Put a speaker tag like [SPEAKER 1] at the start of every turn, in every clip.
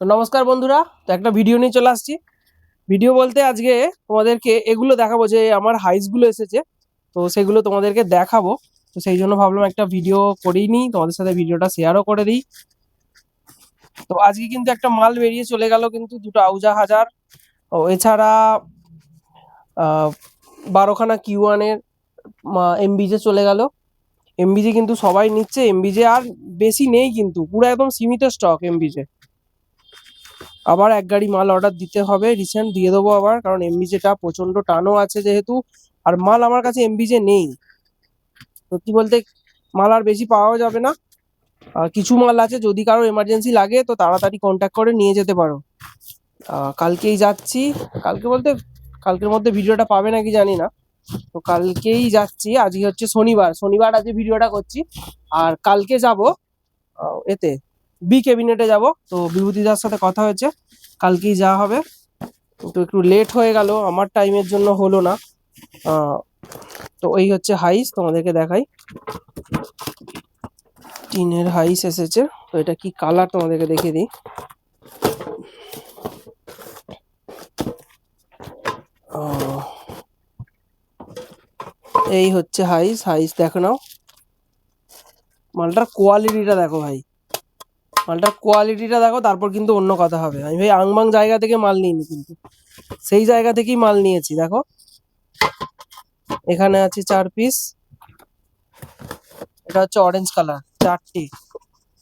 [SPEAKER 1] তো নমস্কার বন্ধুরা তো একটা ভিডিও নিয়ে চলে আসছি ভিডিও বলতে আজকে তোমাদেরকে এগুলো দেখাবো যে আমার হাইসগুলো এসেছে তো সেগুলো তোমাদেরকে দেখাবো তো সেই জন্য ভাবলাম একটা ভিডিও করেই নিই তোমাদের সাথে ভিডিওটা শেয়ারও করে দিই তো আজকে কিন্তু একটা মাল বেরিয়ে চলে গেল কিন্তু দুটো আউজা হাজার ও এছাড়া বারোখানা কিউ ওয়ানের এমবিজে চলে গেল এমবিজে কিন্তু সবাই নিচ্ছে এমবিজে আর বেশি নেই কিন্তু পুরো একদম সীমিত স্টক এমবিজে আবার এক গাড়ি মাল অর্ডার দিতে হবে রিসেন্ট দিয়ে দেবো আবার কারণ এমবিজেটা প্রচন্ড টানও আছে যেহেতু আর মাল আমার কাছে এমবিজে নেই সত্যি বলতে মাল আর বেশি পাওয়া যাবে না কিছু মাল আছে যদি কারো এমার্জেন্সি লাগে তো তাড়াতাড়ি কন্ট্যাক্ট করে নিয়ে যেতে পারো কালকেই যাচ্ছি কালকে বলতে কালকের মধ্যে ভিডিওটা পাবে নাকি জানি না তো কালকেই যাচ্ছি আজকে হচ্ছে শনিবার শনিবার আজকে ভিডিওটা করছি আর কালকে যাব এতে বি ক্যাবিনেটে যাব তো বিভূতিদার সাথে কথা হয়েছে কালকেই যাওয়া হবে তো একটু লেট হয়ে গেল আমার টাইমের জন্য হলো না তো এই হচ্ছে হাইস তোমাদেরকে দেখাই টিনের হাইস এসেছে তো এটা কি কালার তোমাদেরকে দেখিয়ে দিই এই হচ্ছে হাইস হাইস দেখো নাও মালটার কোয়ালিটিটা দেখো ভাই মালটার কোয়ালিটিটা দেখো তারপর কিন্তু অন্য কথা হবে আমি ভাই আংবাং জায়গা থেকে মাল নিইনি কিন্তু সেই জায়গা থেকেই মাল নিয়েছি দেখো এখানে আছে চার পিস এটা হচ্ছে অরেঞ্জ কালার চারটি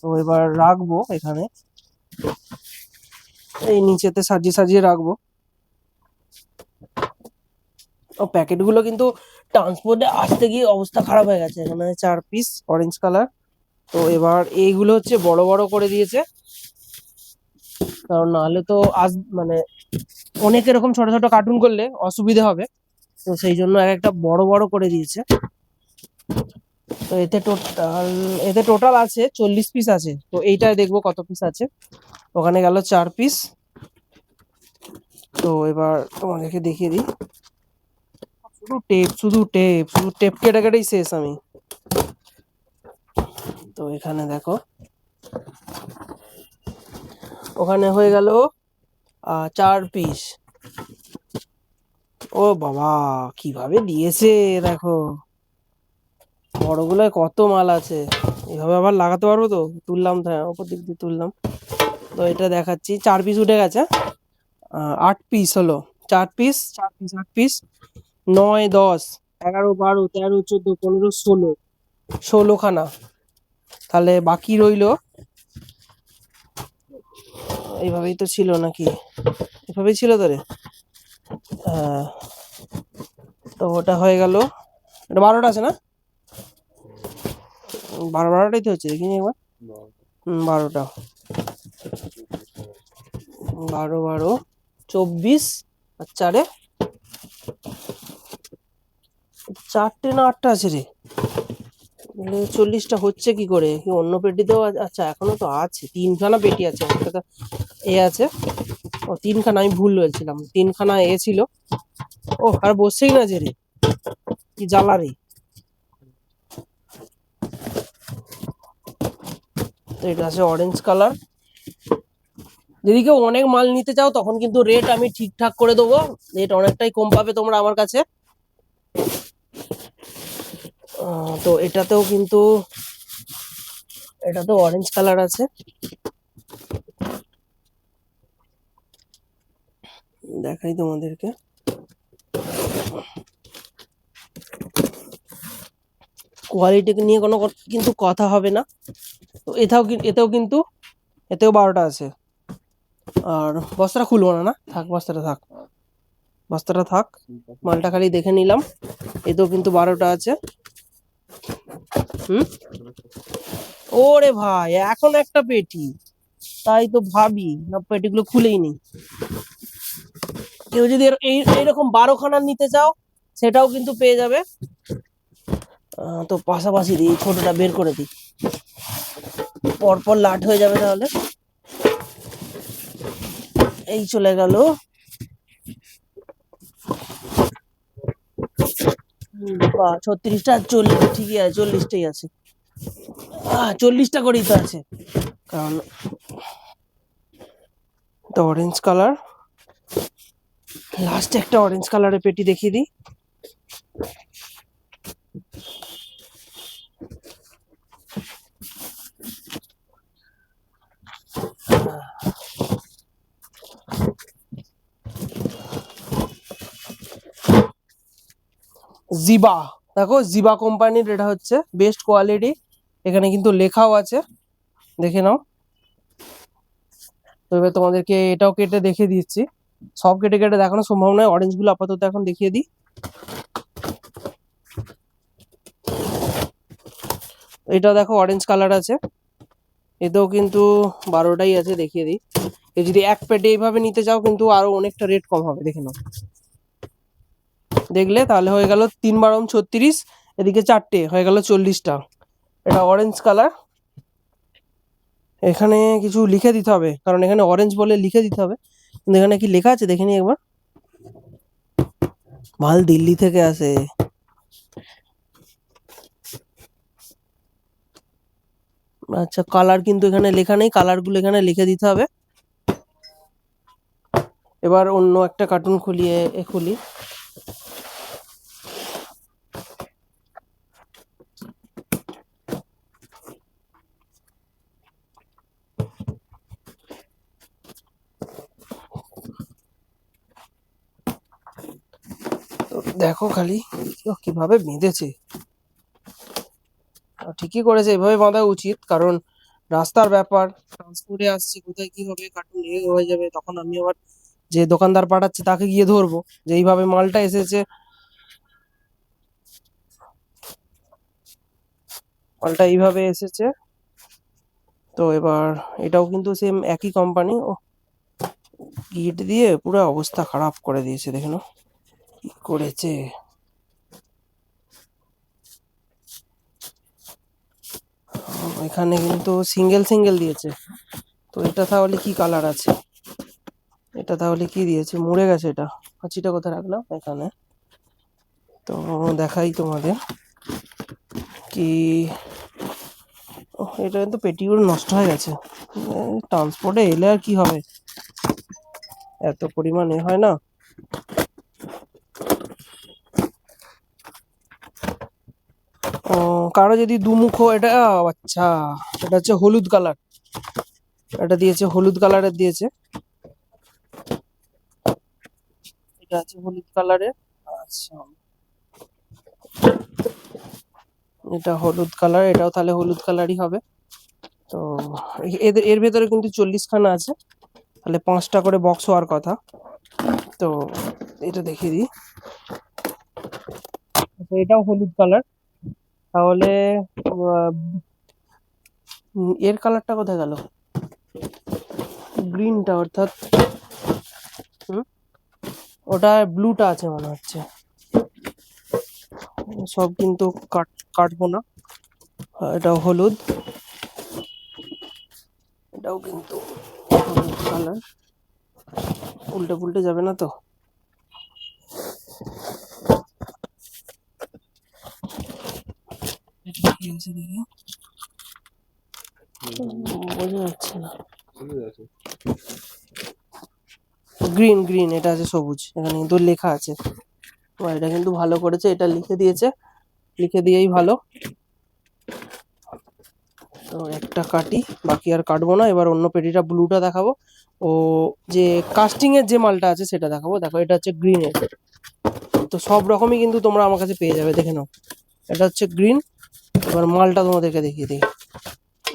[SPEAKER 1] তো এবার রাখবো এখানে এই নিচেতে সাজিয়ে সাজিয়ে রাখবো ও প্যাকেটগুলো কিন্তু ট্রান্সপোর্টে আসতে গিয়ে অবস্থা খারাপ হয়ে গেছে এখানে চার পিস অরেঞ্জ কালার তো এবার এইগুলো হচ্ছে বড় বড় করে দিয়েছে কারণ নাহলে তো আজ মানে অনেক এরকম ছোট ছোট কার্টুন করলে অসুবিধে হবে তো সেই জন্য এক একটা বড় বড় করে দিয়েছে তো এতে টোটাল এতে টোটাল আছে চল্লিশ পিস আছে তো এইটাই দেখবো কত পিস আছে ওখানে গেল চার পিস তো এবার তোমাদেরকে দেখিয়ে দিই শুধু টেপ শুধু টেপ শুধু টেপ কেটে কেটেই শেষ আমি তো এখানে দেখো ওখানে হয়ে গেল চার পিস ও বাবা কিভাবে দিয়েছে দেখো বড়গুলোয় কত মাল আছে এভাবে আবার লাগাতে পারবো তো তুললাম তো হ্যাঁ, ওপর দিক দিয়ে তুললাম তো এটা দেখাচ্ছি চার পিস উঠে গেছে আট পিস হলো চার পিস চার পিস আট পিস নয় দশ এগারো বারো তেরো চোদ্দো পনেরো ষোলো ষোলোখানা তাহলে বাকি রইল এইভাবেই তো ছিল নাকি এভাবেই ছিল তো রে হ্যাঁ। তো ওটা হয়ে গেল এটা বারোটা আছে না বারো বারোটাই তো হচ্ছে দেখিনি একবার বারোটা বারো বারো চব্বিশ আর চারে চারটে না আটটা আছে রে মানে চল্লিশটা হচ্ছে কি করে কি অন্য পেটিতেও আচ্ছা এখনও তো আছে তিনখানা পেটি আছে একটা এ আছে ও তিনখানা আমি ভুল হয়েছিলাম তিনখানা এ ছিল ও আর বসছেই না যে রে কি জ্বালারি এটা আছে অরেঞ্জ কালার যদি কেউ অনেক মাল নিতে চাও তখন কিন্তু রেট আমি ঠিকঠাক করে দেবো রেট অনেকটাই কম পাবে তোমরা আমার কাছে তো এটাতেও কিন্তু এটাতেও অরেঞ্জ কালার আছে দেখাই তোমাদেরকে কোয়ালিটি নিয়ে কোনো কিন্তু কথা হবে না তো এটাও এতেও কিন্তু এতেও বারোটা আছে আর বস্তাটা খুলবো না না থাক বস্তাটা থাক বস্তাটা থাক মালটা খালি দেখে নিলাম এতেও কিন্তু বারোটা আছে হুম ওরে ভাই এখন একটা পেটি তাই তো ভাবি না পেটিগুলো খুলেই নেই কেউ যদি এই এইরকম বারোখানা নিতে চাও সেটাও কিন্তু পেয়ে যাবে তো পাশাপাশি দিই ছোটটা বের করে দিই পরপর লাট হয়ে যাবে তাহলে এই চলে গেল বা ছত্রিশটা চল্লিশ ঠিকই আছে চল্লিশটাই আছে চল্লিশটা করেই তো আছে কারণ তো অরেঞ্জ কালার লাস্ট একটা অরেঞ্জ কালারের পেটি দেখিয়ে দিই Yeah. জিবা দেখো জিবা কোম্পানির এটা হচ্ছে বেস্ট কোয়ালিটি এখানে কিন্তু লেখাও আছে দেখে নাও তো এবার তোমাদেরকে এটাও কেটে দেখিয়ে দিচ্ছি সব কেটে কেটে দেখানো সম্ভব নয় অরেঞ্জগুলো আপাতত এখন দেখিয়ে দিই এটা দেখো অরেঞ্জ কালার আছে এতেও কিন্তু বারোটাই আছে দেখিয়ে দিই যদি এক পেটে এইভাবে নিতে চাও কিন্তু আরও অনেকটা রেট কম হবে দেখে নাও দেখলে তাহলে হয়ে গেল তিন বারম ছত্রিশ এদিকে চারটে হয়ে গেল চল্লিশটা এটা অরেঞ্জ কালার এখানে কিছু লিখে দিতে হবে কারণ এখানে অরেঞ্জ বলে লিখে দিতে হবে কিন্তু এখানে কি লেখা আছে দেখিনি একবার মাল দিল্লি থেকে আসে আচ্ছা কালার কিন্তু এখানে লেখা নেই কালারগুলো এখানে লিখে দিতে হবে এবার অন্য একটা কার্টুন খুলিয়ে খুলি দেখো খালি কিভাবে বেঁধেছে ঠিকই করেছে এভাবে বাঁধা উচিত কারণ রাস্তার ব্যাপার ট্রান্সপোর্টে আসছে কোথায় কি হবে কার্টুন লেগ হয়ে যাবে তখন আমি আবার যে দোকানদার পাঠাচ্ছে তাকে গিয়ে ধরবো যে এইভাবে মালটা এসেছে মালটা এইভাবে এসেছে তো এবার এটাও কিন্তু সেম একই কোম্পানি ও গিট দিয়ে পুরো অবস্থা খারাপ করে দিয়েছে দেখে করেছে এখানে কিন্তু সিঙ্গেল সিঙ্গেল দিয়েছে তো এটা তাহলে কি কালার আছে এটা তাহলে কি দিয়েছে মরে গেছে এটা হাঁচিটা কোথায় রাখলাম এখানে তো দেখাই তোমাদের কি এটা কিন্তু পেটিগুলো নষ্ট হয়ে গেছে ট্রান্সপোর্টে এলে আর কি হবে এত পরিমাণে হয় না কারো যদি দুমুখ এটা আচ্ছা এটা হচ্ছে হলুদ কালার এটা দিয়েছে হলুদ কালারের দিয়েছে এটা আছে হলুদ কালারের আচ্ছা এটা হলুদ কালার এটাও তাহলে হলুদ কালারই হবে তো এদের এর ভেতরে কিন্তু চল্লিশখানা আছে তাহলে পাঁচটা করে বক্স হওয়ার কথা তো এটা দেখিয়ে দিই আচ্ছা, এটাও হলুদ কালার তাহলে এর কালারটা কোথায় গেল গ্রিনটা অর্থাৎ ওটা ব্লুটা আছে মনে হচ্ছে সব কিন্তু কাট কাটবো না এটা হলুদ এটাও কিন্তু কালার উল্টে পুল্টে যাবে না তো লাগছে দেখে বোঝা যাচ্ছে না গ্রিন গ্রিন এটা আছে সবুজ এখানে কিন্তু লেখা আছে এটা কিন্তু ভালো করেছে এটা লিখে দিয়েছে লিখে দিয়েই ভালো তো একটা কাটি বাকি আর কাটবো না এবার অন্য পেটিটা ব্লুটা দেখাবো ও যে কাস্টিংয়ের যে মালটা আছে সেটা দেখাবো দেখো এটা হচ্ছে গ্রিনের তো সব রকমই কিন্তু তোমরা আমার কাছে পেয়ে যাবে দেখে নাও এটা হচ্ছে গ্রিন এবার মালটা তোমাদেরকে দেখিয়ে দিই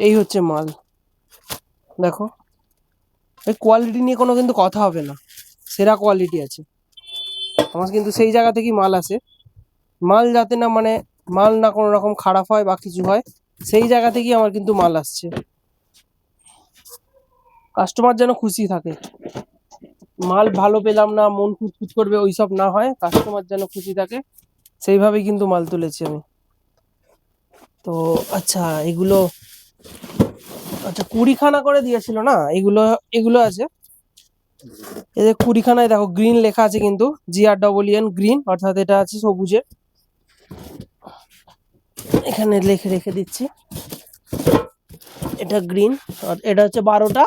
[SPEAKER 1] এই হচ্ছে মাল দেখো এই কোয়ালিটি নিয়ে কোনো কিন্তু কথা হবে না সেরা কোয়ালিটি আছে আমার কিন্তু সেই জায়গা থেকেই মাল আসে মাল যাতে না মানে মাল না কোনো রকম খারাপ হয় বা কিছু হয় সেই জায়গা থেকেই আমার কিন্তু মাল আসছে কাস্টমার যেন খুশি থাকে মাল ভালো পেলাম না মন খুঁজ করবে ওইসব না হয় কাস্টমার যেন খুশি থাকে সেইভাবেই কিন্তু মাল তুলেছি আমি তো আচ্ছা এগুলো আচ্ছা কুড়িখানা করে দিয়েছিল না এগুলো এগুলো আছে এদের কুড়িখানায় দেখো গ্রিন লেখা আছে কিন্তু জি আর ডবল গ্রিন অর্থাৎ এটা আছে সবুজের এখানে লেখে রেখে দিচ্ছি এটা গ্রিন আর এটা হচ্ছে বারোটা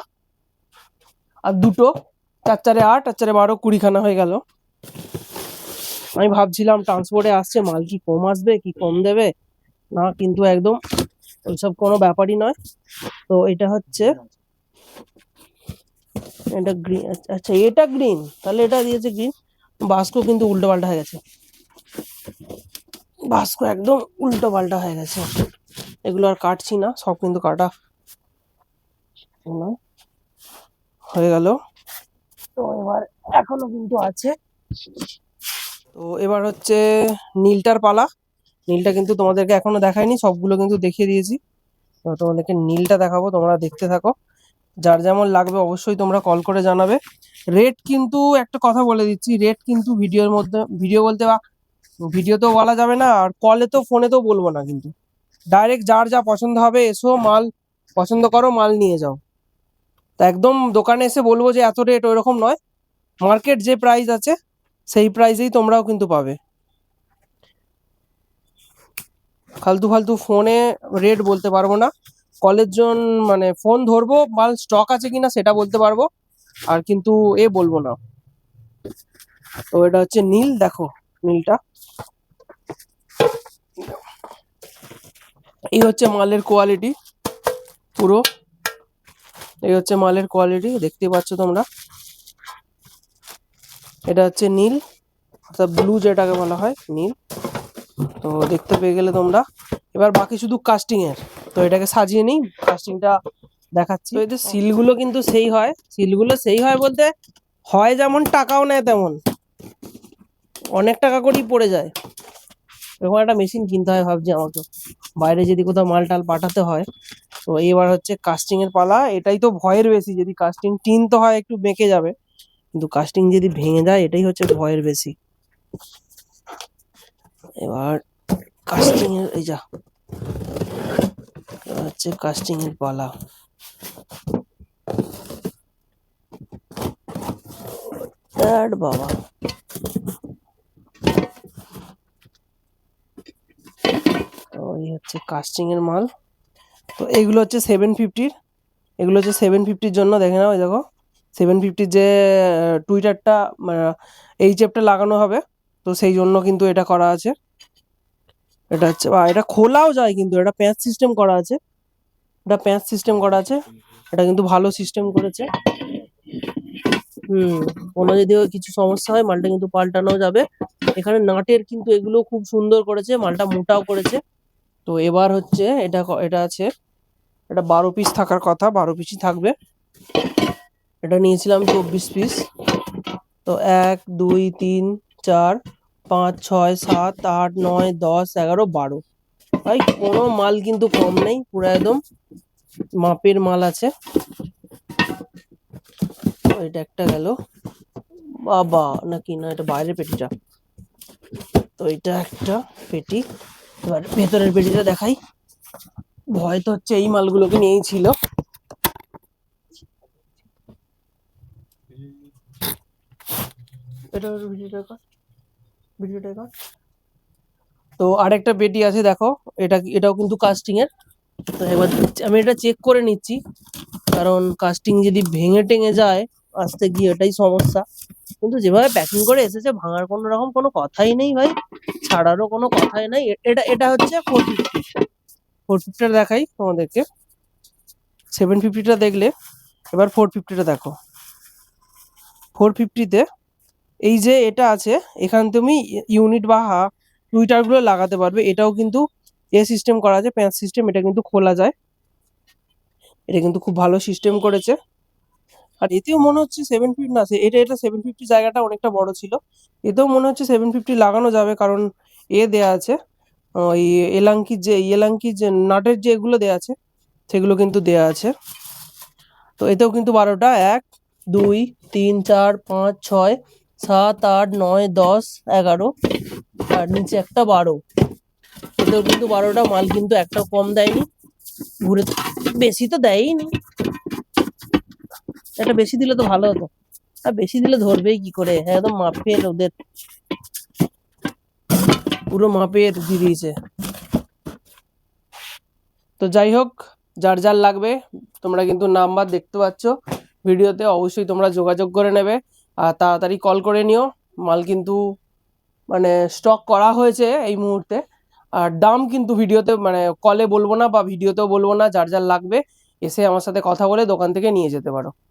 [SPEAKER 1] আর দুটো চার চারে আট আর চারে বারো কুড়িখানা হয়ে গেল আমি ভাবছিলাম ট্রান্সপোর্টে আসছে মাল কি কম আসবে কি কম দেবে না কিন্তু একদম ওইসব কোনো ব্যাপারই নয় তো এটা হচ্ছে এটা গ্রিন আচ্ছা, আচ্ছা এটা গ্রিন তাহলে এটা দিয়েছে গ্রিন বাস্কো কিন্তু উল্টো পাল্টা হয়ে গেছে বাস্কো একদম উল্টো পাল্টা হয়ে গেছে এগুলো আর কাটছি না সব কিন্তু কাটা হয়ে গেল তো এবার এখনো কিন্তু আছে তো এবার হচ্ছে নীলটার পালা নীলটা কিন্তু তোমাদেরকে এখনো দেখায়নি সবগুলো কিন্তু দেখিয়ে দিয়েছি তো তোমাদেরকে নীলটা দেখাবো তোমরা দেখতে থাকো যার যেমন লাগবে অবশ্যই তোমরা কল করে জানাবে রেট কিন্তু একটা কথা বলে দিচ্ছি রেট কিন্তু ভিডিওর মধ্যে ভিডিও বলতে বা ভিডিওতেও বলা যাবে না আর কলে তো ফোনে তো বলবো না কিন্তু ডাইরেক্ট যার যা পছন্দ হবে এসো মাল পছন্দ করো মাল নিয়ে যাও তা একদম দোকানে এসে বলবো যে এত রেট ওইরকম নয় মার্কেট যে প্রাইস আছে সেই প্রাইসেই তোমরাও কিন্তু পাবে ফালতু ফালতু ফোনে রেট বলতে পারবো না কলের জন মানে ফোন ধরবো মাল স্টক আছে কিনা সেটা বলতে পারবো আর কিন্তু এ বলবো না তো এটা হচ্ছে নীল দেখো নীলটা এই হচ্ছে মালের কোয়ালিটি পুরো এই হচ্ছে মালের কোয়ালিটি দেখতে পাচ্ছ তোমরা এটা হচ্ছে নীল অর্থাৎ ব্লু যেটাকে বলা হয় নীল তো দেখতে পেয়ে গেলে তোমরা এবার বাকি শুধু কাস্টিংয়ের তো এটাকে সাজিয়ে নিই কাস্টিংটা দেখাচ্ছি তো এদের সিলগুলো কিন্তু সেই হয় সিলগুলো সেই হয় বলতে হয় যেমন টাকাও নেয় তেমন অনেক টাকা করেই পড়ে যায় এরকম একটা মেশিন কিনতে হয় ভাবছি আমাকে বাইরে যদি কোথাও মাল টাল পাঠাতে হয় তো এবার হচ্ছে কাস্টিংয়ের পালা এটাই তো ভয়ের বেশি যদি কাস্টিং টিন তো হয় একটু বেঁকে যাবে কিন্তু কাস্টিং যদি ভেঙে যায় এটাই হচ্ছে ভয়ের বেশি এবার কাস্টিং এর এই যা হচ্ছে কাস্টিং এর পালা বাবা এই হচ্ছে কাস্টিং এর মাল তো এগুলো হচ্ছে সেভেন ফিফটির এগুলো হচ্ছে সেভেন ফিফটির জন্য দেখে নাও দেখো সেভেন ফিফটির যে টুইটারটা মানে, এই চেপটা লাগানো হবে তো সেই জন্য কিন্তু এটা করা আছে এটা হচ্ছে এটা খোলাও যায় কিন্তু এটা প্যাঁচ সিস্টেম করা আছে এটা প্যাঁচ সিস্টেম করা আছে এটা কিন্তু ভালো সিস্টেম করেছে হুম কোনো যদি কিছু সমস্যা হয় মালটা কিন্তু পাল্টানো যাবে এখানে নাটের কিন্তু এগুলো খুব সুন্দর করেছে মালটা মোটাও করেছে তো এবার হচ্ছে এটা এটা আছে এটা বারো পিস থাকার কথা বারো পিসই থাকবে এটা নিয়েছিলাম চব্বিশ পিস তো এক দুই তিন চার পাঁচ ছয় সাত আট নয় দশ এগারো বারো ভাই কোনো মাল কিন্তু কম নেই পুরো একদম মাপের মাল আছে এটা একটা গেল বাবা নাকি না এটা বাইরের পেটিটা তো এটা একটা পেটি এবার ভেতরের পেটিটা দেখাই ভয় তো হচ্ছে এই মালগুলোকে নিয়েই ছিল এটা ভিডিওটা ভিডিওটা আর তো আরেকটা পেটি আছে দেখো এটা এটাও কিন্তু কাস্টিংয়ের তো এবার আমি এটা চেক করে নিচ্ছি কারণ কাস্টিং যদি ভেঙে টেঙে যায় আসতে গিয়ে এটাই সমস্যা কিন্তু যেভাবে প্যাকিং করে এসেছে ভাঙার কোনো রকম কোনো কথাই নেই ভাই ছাড়ারও কোনো কথাই নাই এটা এটা হচ্ছে ফোর ফিফটি ফোর ফিফটিটা দেখাই তোমাদেরকে সেভেন ফিফটিটা দেখলে এবার ফোর ফিফটিটা দেখো ফোর ফিফটিতে এই যে এটা আছে এখানে তুমি ইউনিট বা হা টুইটারগুলো লাগাতে পারবে এটাও কিন্তু এ সিস্টেম করা আছে প্যাঁচ সিস্টেম এটা কিন্তু খোলা যায় এটা কিন্তু খুব ভালো সিস্টেম করেছে আর এতেও মনে হচ্ছে সেভেন ফিফটি না এটা এটা সেভেন ফিফটি জায়গাটা অনেকটা বড় ছিল এতেও মনে হচ্ছে সেভেন ফিফটি লাগানো যাবে কারণ এ দেয়া আছে ওই এলাঙ্কির যে এলাঙ্কির যে নাটের যে এগুলো দেওয়া আছে সেগুলো কিন্তু দেয়া আছে তো এতেও কিন্তু বারোটা এক দুই তিন চার পাঁচ ছয় সাত আট নয় দশ এগারো আর নিচে একটা বারো এতেও কিন্তু বারোটা মাল কিন্তু একটা কম দেয়নি ঘুরে বেশি তো দেয়ই নি একটা বেশি দিলে তো ভালো হতো আর বেশি দিলে ধরবেই কি করে একদম মাপের ওদের পুরো মাপের দিয়ে দিয়েছে তো যাই হোক যার যার লাগবে তোমরা কিন্তু নাম্বার দেখতে পাচ্ছ ভিডিওতে অবশ্যই তোমরা যোগাযোগ করে নেবে আর তাড়াতাড়ি কল করে নিও মাল কিন্তু মানে স্টক করা হয়েছে এই মুহূর্তে আর দাম কিন্তু ভিডিওতে মানে কলে বলবো না বা ভিডিওতেও বলবো না যার যার লাগবে এসে আমার সাথে কথা বলে দোকান থেকে নিয়ে যেতে পারো